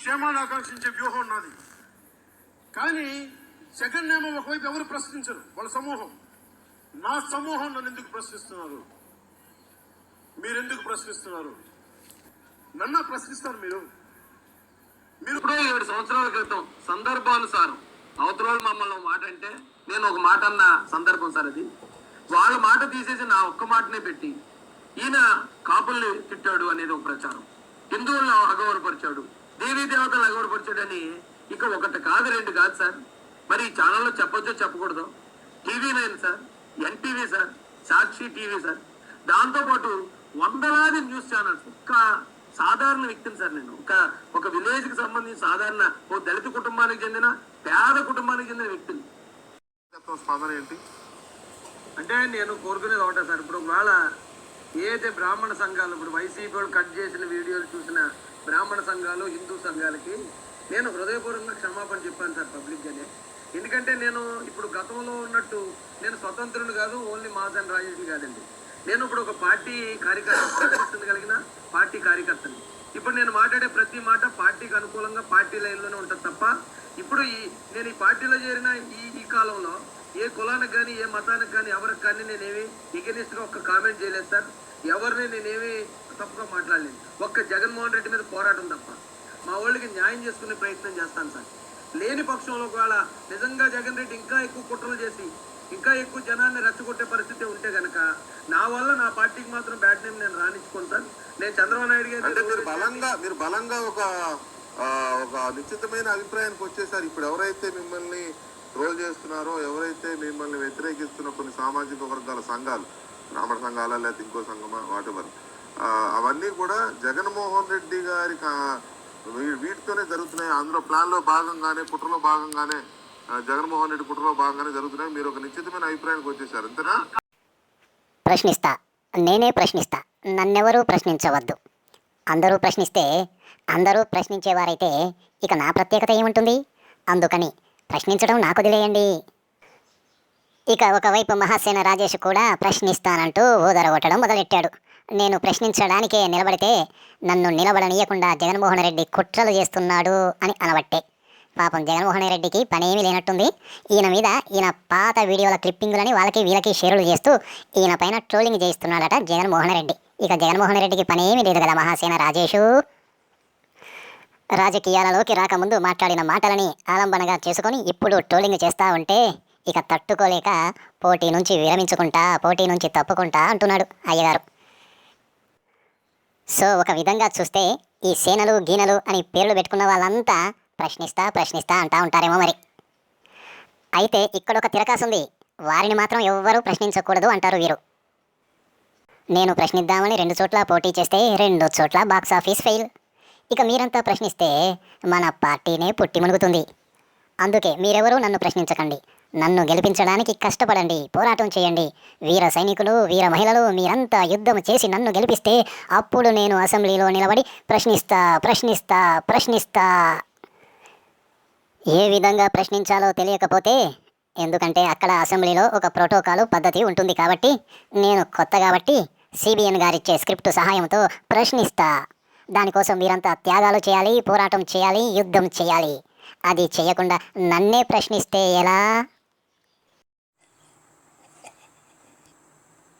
క్షేమాన్ని ఆకాంక్షించే వ్యూహం ఉన్నది కానీ జగన్ ఏమో ఒకవైపు ఎవరు ప్రశ్నించరు? వాళ్ళ సమూహం. నా సమూహం నన్ను ఎందుకు ప్రశ్నిస్తున్నారు? మీరెందుకు ప్రశ్నిస్తున్నారు? నన్ను ప్రశ్నిస్తారు మీరు. మీరు ఇప్పుడు ఏడు సంవత్సరాల క్రితం సందర్భానుసారం అవతల మమ్మల్ని మాట అంటే నేను ఒక మాట అన్న సందర్భం సార్ అది. వాళ్ళ మాట తీసేసి నా ఒక్క మాటనే పెట్టి ఈయన కాపుల్ని తిట్టాడు అనేది ఒక ప్రచారం. హిందువులను అగౌరవపరిచాడు. దేవీ దేవతలను అగౌరవపరిచాడు అని ఇక ఒకటి కాదు రెండు కాదు సార్. మరి ఈ ఛానల్లో చెప్పొచ్చో చెప్పకూడదు? TV nine sir NTV sir Sakshi TV sir. దాంతోపాటు వందలాది న్యూస్ ఛానల్స్. ఒక్క సాధారణ వ్యక్తిని సార్ నేను. ఒక ఒక విలేజ్కి సంబంధించి సాధారణ ఓ దళిత కుటుంబానికి చెందిన పేద కుటుంబానికి చెందిన వ్యక్తిని. స్పందన ఏంటి? అంటే నేను కోరుకునేది ఒకటే సార్. ఇప్పుడు ఒకవేళ ఏదైతే బ్రాహ్మణ సంఘాలు ఇప్పుడు వైసీపీ వాళ్ళు కట్ చేసిన వీడియోలు చూసిన బ్రాహ్మణ సంఘాలు హిందూ సంఘాలకి నేను హృదయపూర్వకంగా క్షమాపణ చెప్పాను సార్ పబ్లిక్గానే ఎందుకంటే నేను ఇప్పుడు గతంలో ఉన్నట్టు నేను స్వతంత్రుని కాదు ఓన్లీ మాజన్ రాజేష్ని కాదండి. నేను ఇప్పుడు ఒక పార్టీ కార్యకర్త కలిగిన పార్టీ కార్యకర్తని. ఇప్పుడు నేను మాట్లాడే ప్రతి మాట పార్టీకి అనుకూలంగా పార్టీ లైన్లోనే ఉంటుంది తప్ప ఇప్పుడు ఈ నేను ఈ పార్టీలో చేరిన ఈ ఈ కాలంలో ఏ కులానికి కానీ ఏ మతానికి కానీ ఎవరికి కానీ నేనేమి ఎగనిస్ట్గా ఒక్క కామెంట్ చేయలేదు సార్. ఎవరిని నేనేమి మాట్లాడలేదు. ఒక్క జగన్మోహన్ రెడ్డి మీద పోరాటం తప్ప. మా వాళ్ళకి న్యాయం చేసుకునే ప్రయత్నం చేస్తాను సార్. లేని పక్షంలో ఒకవేళ నిజంగా జగన్ రెడ్డి ఇంకా ఎక్కువ కుట్రలు చేసి ఇంకా ఎక్కువ జనాన్ని రెచ్చగొట్టే పరిస్థితి ఉంటే గనక నా వల్ల నా పార్టీకి మాత్రం బ్యాడ్ నేమ్ నేను రాణించుకోను సార్. నేను చంద్రబాబు నాయుడు అంటే మీరు గారి బలంగా మీరు బలంగా ఒక ఒక నిశ్చితమైన అభిప్రాయానికి వచ్చేసారు. ఇప్పుడు ఎవరైతే మిమ్మల్ని ట్రోల్ చేస్తున్నారో ఎవరైతే మిమ్మల్ని వ్యతిరేకిస్తున్న కొన్ని సామాజిక వర్గాల సంఘాలు బ్రాహ్మణ సంఘాల లేకపోతే ఇంకో సంఘమా వాటెవర్ అవన్నీ కూడా జగన్మోహన్ రెడ్డి గారి వీటితోనే జరుగుతున్నాయి. అందులో ప్లాన్లో భాగంగానే కుట్రలో భాగంగానే జగన్మోహన్ రెడ్డి కుట్రలో భాగంగానే జరుగుతున్నాయి. మీరు ఒక నిశ్చితమైన అభిప్రాయానికి వచ్చేసారు. అంతేనా? ప్రశ్నిస్తా. నేనే ప్రశ్నిస్తా. నన్నెవరూ ప్రశ్నించవద్దు. అందరూ ప్రశ్నిస్తే అందరూ ప్రశ్నించేవారైతే ఇక నా ప్రత్యేకత ఏముంటుంది? అందుకని ప్రశ్నించడం నాకు వదిలేయండి. ఇక ఒకవైపు మహాసేన రాజేష్ కూడా ప్రశ్నిస్తానంటూ ఊదరగొట్టడం మొదలెట్టాడు. నేను ప్రశ్నించడానికే నిలబడితే నన్ను నిలబడనీయకుండా జగన్మోహన్ రెడ్డి కుట్రలు చేస్తున్నాడు అని అనబట్టే. పాపం జగన్మోహన్ రెడ్డికి పనేమీ లేనట్టుంది. ఈయన మీద ఈయన పాత వీడియోల క్లిప్పింగులని వాళ్ళకి వీళ్ళకి షేర్లు చేస్తూ ఈయన పైన ట్రోలింగ్ చేస్తున్నాడట జగన్మోహన్ రెడ్డి. ఇక జగన్మోహన్ రెడ్డికి పనేమీ లేదు కదా మహాసేన రాజేషు. రాజకీయాలలోకి రాకముందు మాట్లాడిన మాటలని ఆలంబనగా చేసుకొని ఇప్పుడు ట్రోలింగ్ చేస్తూ ఉంటే ఇక తట్టుకోలేక పోటీ నుంచి విరమించుకుంటా పోటీ నుంచి తప్పుకుంటా అంటున్నాడు అయ్యగారు. సో ఒక విధంగా చూస్తే ఈ సేనలు గీనలు అని పేర్లు పెట్టుకున్న వాళ్ళంతా ప్రశ్నిస్తా ప్రశ్నిస్తా అంటా ఉంటారేమో మరి. అయితే ఇక్కడ ఒక తిరకాసుంది వారిని మాత్రం ఎవ్వరూ ప్రశ్నించకూడదు అంటారు వీరు. నేను ప్రశ్నిద్దామని రెండు చోట్ల పోటీ చేస్తే రెండు చోట్ల బాక్స్ ఆఫీస్ ఫెయిల్. ఇక మీరంతా ప్రశ్నిస్తే మన పార్టీనే పుట్టి మునుగుతుంది. అందుకే మీరెవరూ నన్ను ప్రశ్నించకండి. నన్ను గెలిపించడానికి కష్టపడండి పోరాటం చేయండి. వీర సైనికులు వీర మహిళలు మీరంతా యుద్ధం చేసి నన్ను గెలిపిస్తే అప్పుడు నేను అసెంబ్లీలో నిలబడి ప్రశ్నిస్తా ప్రశ్నిస్తా ప్రశ్నిస్తా. ఏ విధంగా ప్రశ్నించాలో తెలియకపోతే ఎందుకంటే అక్కడ అసెంబ్లీలో ఒక ప్రోటోకాలు పద్ధతి ఉంటుంది కాబట్టి నేను కొత్త కాబట్టి సిబిఎన్ గారిచ్చే స్క్రిప్ట్ సహాయంతో ప్రశ్నిస్తా. దానికోసం మీరంతా త్యాగాలు చేయాలి పోరాటం చేయాలి యుద్ధం చేయాలి. అది చేయకుండా నన్నే ప్రశ్నిస్తే ఎలా?